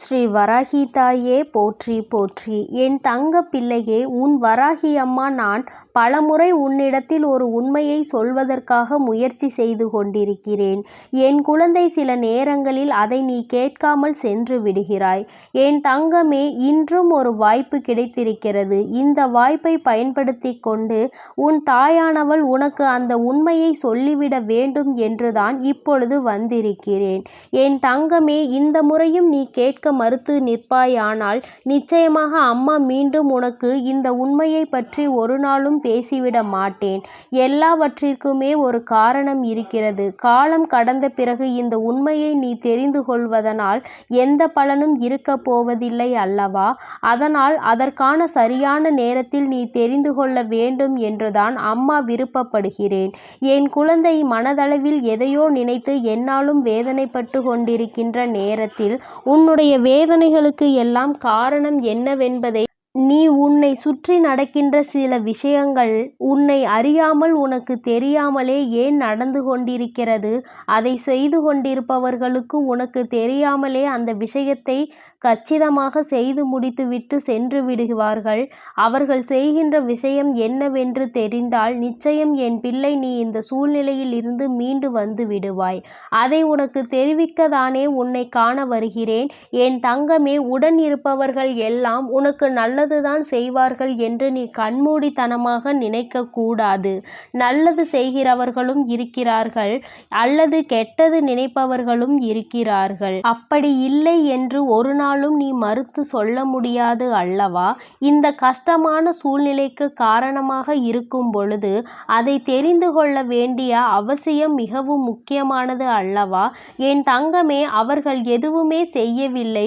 ஸ்ரீ வராகி தாயே போற்றி போற்றி. என் தங்க பிள்ளையே உன் வராகி அம்மா நான் பலமுறை உன்னிடத்தில் ஒரு உண்மையை சொல்வதற்காக முயற்சி செய்து கொண்டிருக்கிறேன். என் குழந்தை சில நேரங்களில் அதை நீ கேட்காமல் சென்று விடுகிறாய். என் தங்கமே இன்றும் ஒரு வாய்ப்பு கிடைத்திருக்கிறது. இந்த வாய்ப்பை பயன்படுத்தி கொண்டு உன் தாயானவள் உனக்கு அந்த உண்மையை சொல்லிவிட வேண்டும் என்றுதான் இப்பொழுது வந்திருக்கிறேன். என் தங்கமே இந்த முறையும் நீ கேட்க மறுத்து நிற்பாயானால் நிச்சயமாக அம்மா மீண்டும் உனக்கு இந்த உண்மையை பற்றி ஒரு நாளும் பேசிவிட மாட்டேன். எல்லாவற்றிற்குமே ஒரு காரணம் இருக்கிறது. காலம் கடந்த பிறகு இந்த உண்மையை நீ தெரிந்து கொள்வதனால் எந்த பலனும் இருக்கப் போவதில்லை அல்லவா? அதனால் அதற்கான சரியான நேரத்தில் நீ தெரிந்து கொள்ள வேண்டும் என்றுதான் அம்மா விருப்பப்படுகிறேன். என் குழந்தை மனதளவில் எதையோ நினைத்து என்னாலும் வேதனைப்பட்டு கொண்டிருக்கின்ற நேரத்தில் உன்னுடைய வேதனைகளுக்கு எல்லாம் காரணம் என்னவென்பதை நீ உன்னை சுற்றி நடக்கின்ற சில விஷயங்கள் உன்னை அறியாமல் உனக்கு தெரியாமலே ஏன் நடந்து கொண்டிருக்கிறது? அதை செய்து கொண்டிருப்பவர்களுக்கு உனக்கு தெரியாமலே அந்த விஷயத்தை கச்சிதமாக செய்து முடித்துவிட்டு சென்று விடுவார்கள். அவர்கள் செய்கின்ற விஷயம் என்னவென்று தெரிந்தால் நிச்சயம் என் பிள்ளை நீ இந்த சூழ்நிலையில் இருந்து மீண்டு வந்து விடுவாய். அதை உனக்கு தெரிவிக்கதானே உன்னை காண வருகிறேன். என் தங்கமே உடன் இருப்பவர்கள் எல்லாம் உனக்கு நல்லதுதான் செய்வார்கள் என்று நீ கண்மூடித்தனமாக நினைக்கக்கூடாது நல்லது செய்கிறவர்களும் இருக்கிறார்கள் அல்லது கெட்டது நினைப்பவர்களும் இருக்கிறார்கள். அப்படி இல்லை என்று ஒரு நாள் நாளும் நீ மறுத்து சொல்ல முடியாது அல்லவா? இந்த கஷ்டமான சூழ்நிலைக்கு காரணமாக இருக்கும் பொழுது அதை தெரிந்து கொள்ள வேண்டிய அவசியம் மிகவும் முக்கியமானது அல்லவா? என் தங்கமே அவர்கள் எதுவுமே செய்யவில்லை.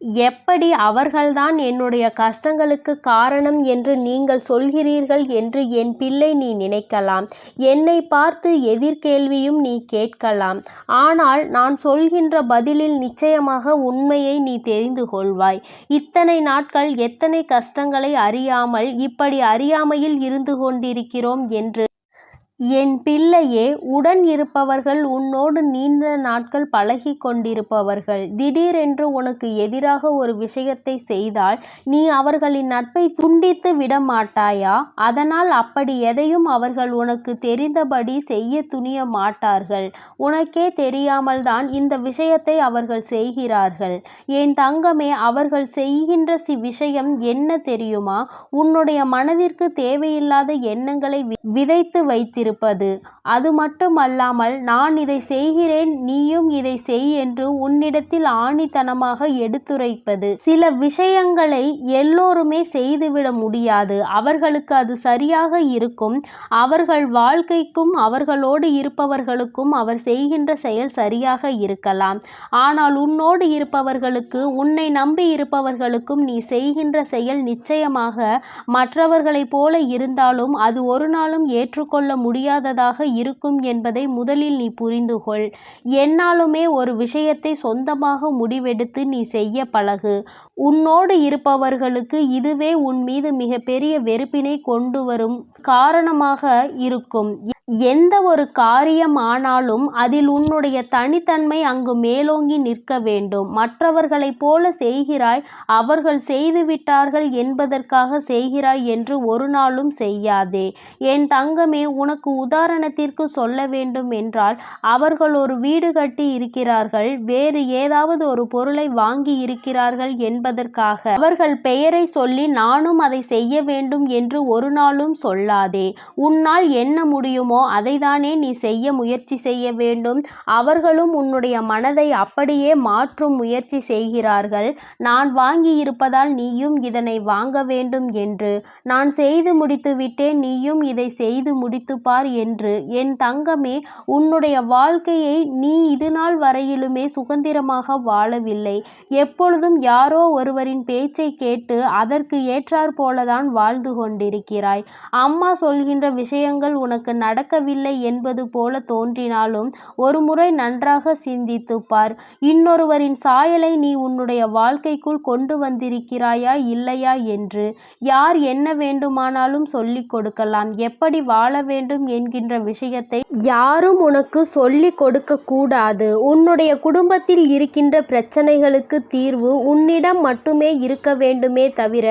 எப்படி அவர்கள்தான் என்னுடைய கஷ்டங்களுக்கு காரணம் என்று நீங்கள் சொல்கிறீர்கள் என்று என் பிள்ளை நீ நினைக்கலாம். என்னை பார்த்து எதிர்கேள்வியும் நீ கேட்கலாம். ஆனால் நான் சொல்கின்ற பதிலில் நிச்சயமாக உண்மையை நீ தெரிந்து கொள்வாய். இத்தனை நாட்கள் எத்தனை கஷ்டங்களை அறியாமல் இப்படி அறியாமையில் இருந்து கொண்டிருக்கிறோம் என்று என் பிள்ளையே உடன் இருப்பவர்கள் உன்னோடு நீண்ட நாட்கள் பழகி கொண்டிருப்பவர்கள். திடீரென்று உனக்கு எதிராக ஒரு விஷயத்தை செய்தால் நீ அவர்களின் நட்பை துண்டித்து விட மாட்டாயா அதனால் அப்படி எதையும் அவர்கள் உனக்கு தெரிந்தபடி செய்ய துணிய மாட்டார்கள் உனக்கே தெரியாமல் தான் இந்த விஷயத்தை அவர்கள் செய்கிறார்கள். என் தங்கமே அவர்கள் செய்கின்ற சி விஷயம் என்ன தெரியுமா? உன்னுடைய மனதிற்கு தேவையில்லாத எண்ணங்களை விதைத்து வைத்திரு இருப்பது. அது மட்டுமல்லாமல் நான் இதை செய்கிறேன் நீயும் இதை செய் என்று உன்னிடத்தில் ஆணித்தனமாக எடுத்துரைப்பது. சில விஷயங்களை எல்லோருமே செய்துவிட முடியாது. அவர்களுக்கு அது சரியாக இருக்கும். அவர்கள் வாழ்க்கைக்கும் அவர்களோடு இருப்பவர்களுக்கும் அவர் செய்கின்ற செயல் சரியாக இருக்கலாம். ஆனால் உன்னோடு இருப்பவர்களுக்கு உன்னை நம்பி இருப்பவர்களுக்கும் நீ செய்கின்ற செயல் நிச்சயமாக மற்றவர்களைப் போல இருந்தாலும் அது ஒரு நாளும் ஏற்றுக்கொள்ள முடியும் முடியாததாக இருக்கும் என்பதை முதலில் நீ புரிந்து கொள் என்னாலுமே ஒரு விஷயத்தை சொந்தமாக முடிவெடுத்து நீ செய்ய பழகு. உன்னோடு இருப்பவர்களுக்கு இதுவே உன் மீது மிகப்பெரிய வெறுப்பினை கொண்டு வரும் காரணமாக இருக்கும். எந்த ஒரு காரியம் ஆனாலும் அதில் உன்னுடைய தனித்தன்மை அங்கு மேலோங்கி நிற்க வேண்டும். மற்றவர்களைப் போல செய்கிறாய் அவர்கள் செய்துவிட்டார்கள் என்பதற்காக செய்கிறாய் என்று ஒரு நாளும் செய்யாதே. என் தங்கமே உனக்கு உதாரணத்திற்கு சொல்ல வேண்டும் என்றால் அவர்கள் ஒரு வீடு கட்டி இருக்கிறார்கள் வேறு ஏதாவது ஒரு பொருளை வாங்கி இருக்கிறார்கள் என்பதற்காக. அவர்கள் பெயரை சொல்லி நானும் அதை செய்ய வேண்டும் என்று ஒரு நாளும் சொல்லாதே. உன்னால் என்ன முடியுமோ முடியுமோ அதைதானே நீ செய்ய முயற்சி செய்ய வேண்டும். அவர்களும் உன்னுடைய மனதை அப்படியே மாற்றும் முயற்சி செய்கிறார்கள். நான் வாங்கி இருப்பதால் நீயும் இதனை வாங்க வேண்டும் என்று. நான் செய்து முடித்து விட்டேன் நீயும் இதை செய்து முடித்து பார் என்று. என் தங்கமே உன்னுடைய வாழ்க்கையை நீ இது நாள் வரையிலுமே சுதந்திரமாக வாழவில்லை. எப்பொழுதும் யாரோ ஒருவரின் பேச்சை கேட்டு அதற்கு ஏற்றாற் போலதான் வாழ்ந்து கொண்டிருக்கிறாய். அம்மா சொல்கின்ற விஷயங்கள் உனக்கு நடக்க நடக்கவில்லை என்பது போல தோன்றினாலும் ஒருமுறை நன்றாக சிந்தித்துப்பார். இன்னொருவரின் சாயலை நீ உன்னுடைய வாழ்க்கைக்குள் கொண்டு வந்திருக்கிறாயா இல்லையா என்று யார் என்ன வேண்டுமானாலும் சொல்லிக் கொடுக்கலாம். எப்படி வாழ வேண்டும் என்கின்ற விஷயத்தை யாரும் உனக்கு சொல்லிக் கொடுக்க கூடாது. உன்னுடைய குடும்பத்தில் இருக்கின்ற பிரச்சனைகளுக்கு தீர்வு உன்னிடம் மட்டுமே இருக்க வேண்டுமே தவிர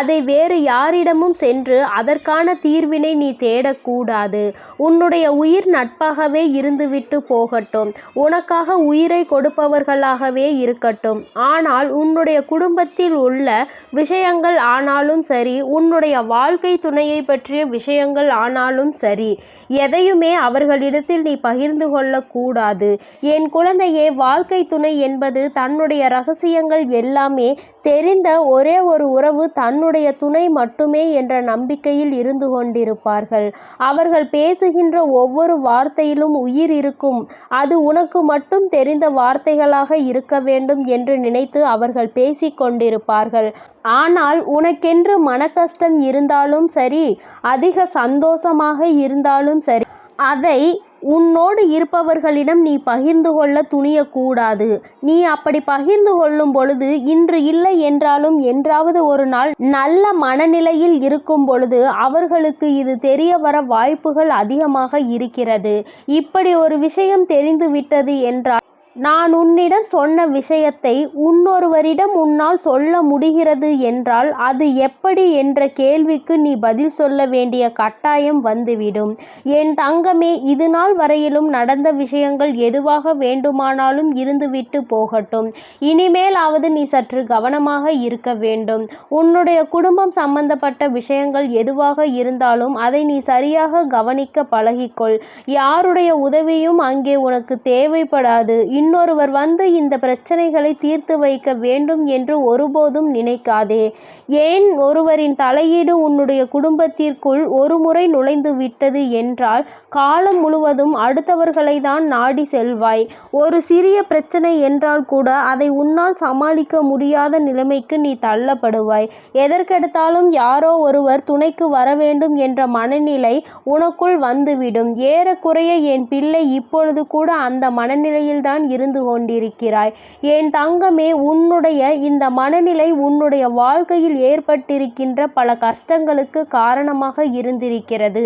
அதை வேறு யாரிடமும் சென்று அதற்கான தீர்வினை நீ தேடக்கூடாது உன்னுடைய உயிர் நட்பாகவே இருந்துவிட்டு போகட்டும். உனக்காக உயிரை கொடுப்பவர்களாகவே இருக்கட்டும். ஆனால் உன்னுடைய குடும்பத்தில் உள்ள விஷயங்கள் ஆனாலும் சரி உன்னுடைய வாழ்க்கை துணையை பற்றிய விஷயங்கள் ஆனாலும் சரி எதையுமே அவர்களிடத்தில் நீ பகிர்ந்து கொள்ளக்கூடாது. என் குழந்தையே வாழ்க்கை துணை என்பது தன்னுடைய ரகசியங்கள் எல்லாமே தெரிந்த ஒரே ஒரு உறவு தன்னுடைய துணை மட்டுமே என்ற நம்பிக்கையில் இருந்து கொண்டிருப்பார்கள். அவர்கள் பேசுகின்ற ஒவ்வொரு வார்த்தையிலும் உயிர் இருக்கும். அது உனக்கு மட்டும் தெரிந்த வார்த்தைகளாக இருக்க வேண்டும் என்று நினைத்து அவர்கள் பேசிக்கொண்டிருப்பார்கள் ஆனால் உனக்கென்று மனக்கஷ்டம் இருந்தாலும் சரி அதிக சந்தோஷமாக இருந்தாலும் சரி அதை உன்னோடு இருப்பவர்களிடம் நீ பகிர்ந்து கொள்ள துணியக்கூடாது. நீ அப்படி பகிர்ந்து கொள்ளும் பொழுது இன்று இல்லை என்றாலும் என்றாவது ஒரு நாள் நல்ல மனநிலையில் இருக்கும் பொழுது அவர்களுக்கு இது தெரிய வர வாய்ப்புகள் அதிகமாக இருக்கிறது. இப்படி ஒரு விஷயம் தெரிந்து விட்டது என்றால் நான் உன்னிடம் சொன்ன விஷயத்தை இன்னொருவரிடம் உன்னால் சொல்ல முடிகிறது என்றால் அது எப்படி என்ற கேள்விக்கு நீ பதில் சொல்ல வேண்டிய கட்டாயம் வந்துவிடும். என் தங்கமே இது நாள் வரையிலும் நடந்த விஷயங்கள் எதுவாக வேண்டுமானாலும் இருந்துவிட்டு போகட்டும். இனிமேலாவது நீ சற்று கவனமாக இருக்க வேண்டும். உன்னுடைய குடும்பம் சம்பந்தப்பட்ட விஷயங்கள் எதுவாக இருந்தாலும் அதை நீ சரியாக கவனிக்க பழகிக்கொள். யாருடைய உதவியும் அங்கே உனக்கு தேவைப்படாது. இன்னொருவர் வந்து இந்த பிரச்சனைகளை தீர்த்து வைக்க வேண்டும் என்று ஒருபோதும் நினைக்காதே. ஏன் ஒருவரின் தலையீடு உன்னுடைய குடும்பத்திற்குள் ஒருமுறை நுழைந்து விட்டது என்றால் காலம் முழுவதும் அடுத்தவர்களை தான் நாடி செல்வாய். ஒரு சிறிய பிரச்சனை என்றால் கூட அதை உன்னால் சமாளிக்க முடியாத நிலைமைக்கு நீ தள்ளப்படுவாய். எதற்கெடுத்தாலும் யாரோ ஒருவர் துணைக்கு வர வேண்டும் என்ற மனநிலை உனக்குள் வந்துவிடும். ஏறக்குறைய என் பிள்ளை இப்பொழுது கூட அந்த மனநிலையில்தான் இருந்து கொண்டிருக்கிறாய். என் தங்கமே உன்னுடைய இந்த மனநிலை உன்னுடைய வாழ்க்கையில் ஏற்பட்டிருக்கின்ற பல கஷ்டங்களுக்கு காரணமாக இருந்திருக்கிறது.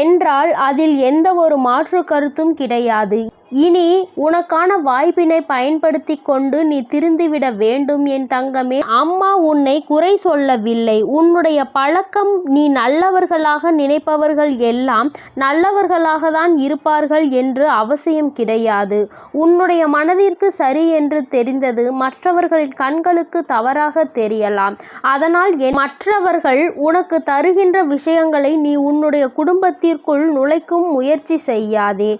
என்றால் அதில் எந்த ஒரு மாற்று கருத்தும் கிடையாது. இனி உனக்கான வாய்ப்பினை பயன்படுத்தி கொண்டு நீ திருந்திவிட வேண்டும். என் தங்கமே அம்மா உன்னை குறை சொல்லவில்லை. உன்னுடைய பழக்கம் நீ நல்லவர்களாக நினைப்பவர்கள் எல்லாம் நல்லவர்களாக தான் இருப்பார்கள் என்று அவசியம் கிடையாது. உன்னுடைய மனதிற்கு சரி என்று தெரிந்தது மற்றவர்களின் கண்களுக்கு தவறாக தெரியலாம். அதனால் மற்றவர்கள் உனக்கு தருகின்ற விஷயங்களை நீ உன்னுடைய குடும்பத்திற்குள் நுழைக்கும் முயற்சி செய்யாதே.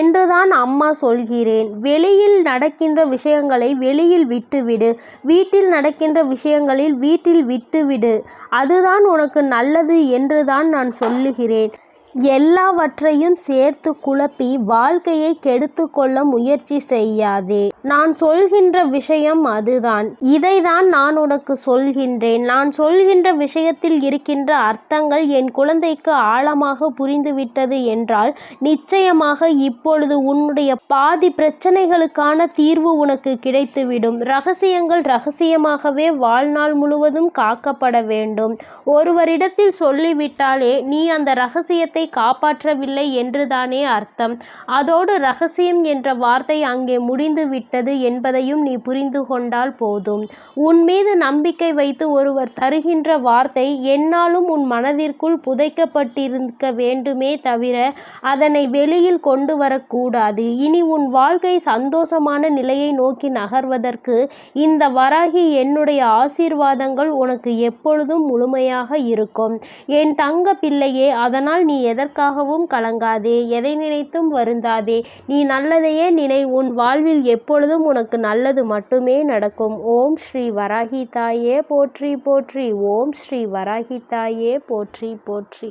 என்றுதான் அம்மா அம்மா சொல்கிறேன் வெளியில் நடக்கின்ற விஷயங்களை வெளியில் விட்டுவிடு. வீட்டில் நடக்கின்ற விஷயங்களில் வீட்டில் விட்டுவிடு. அதுதான் உனக்கு நல்லது என்றுதான் நான் சொல்லுகிறேன். எல்லாவற்றையும் சேர்த்து குழப்பி வாழ்க்கையை கெடுத்து கொள்ள முயற்சி செய்யாதே. நான் சொல்கின்ற விஷயம் அதுதான். இதைதான் நான் உனக்கு சொல்கின்றேன். நான் சொல்கின்ற விஷயத்தில் இருக்கின்ற அர்த்தங்கள் என் குழந்தைக்கு ஆழமாக புரிந்துவிட்டது என்றால் நிச்சயமாக இப்பொழுது உன்னுடைய பாதி பிரச்சனைகளுக்கான தீர்வு உனக்கு கிடைத்துவிடும். ரகசியங்கள் ரகசியமாகவே வாழ்நாள் முழுவதும் காக்கப்பட வேண்டும். ஒருவரிடத்தில் சொல்லிவிட்டாலே நீ அந்த ரகசியத்தை வார்த்தை காப்பாற்றவில்லை என்றுதானே அர்த்தம். அதோடு ரகசியம் என்ற வார்த்தை அங்கே முடிந்து விட்டது என்பதையும் நீ புரிந்து கொண்டால் போதும். உன் மீது நம்பிக்கை வைத்து ஒருவர் தருகின்ற வார்த்தை என்னாலும் உன் மனதிற்குள் புதைக்கப்பட்டிருக்க வேண்டுமே தவிர அதனை வெளியில் கொண்டு வரக்கூடாது. இனி உன் வாழ்க்கை சந்தோஷமான நிலையை நோக்கி நகர்வதற்கு இந்த வராகி என்னுடைய ஆசீர்வாதங்கள் உனக்கு எப்பொழுதும் முழுமையாக இருக்கும். என் தங்க பிள்ளையே அதனால் நீ எதற்காகவும் கலங்காதே எதை நினைத்தும் வருந்தாதே. நீ நல்லதையே நினை உன் வாழ்வில் எப்பொழுதும் உனக்கு நல்லது மட்டுமே நடக்கும். ஓம் ஸ்ரீ வராகி தாயே போற்றி போற்றி. ஓம் ஸ்ரீ வராகி தாயே போற்றி போற்றி.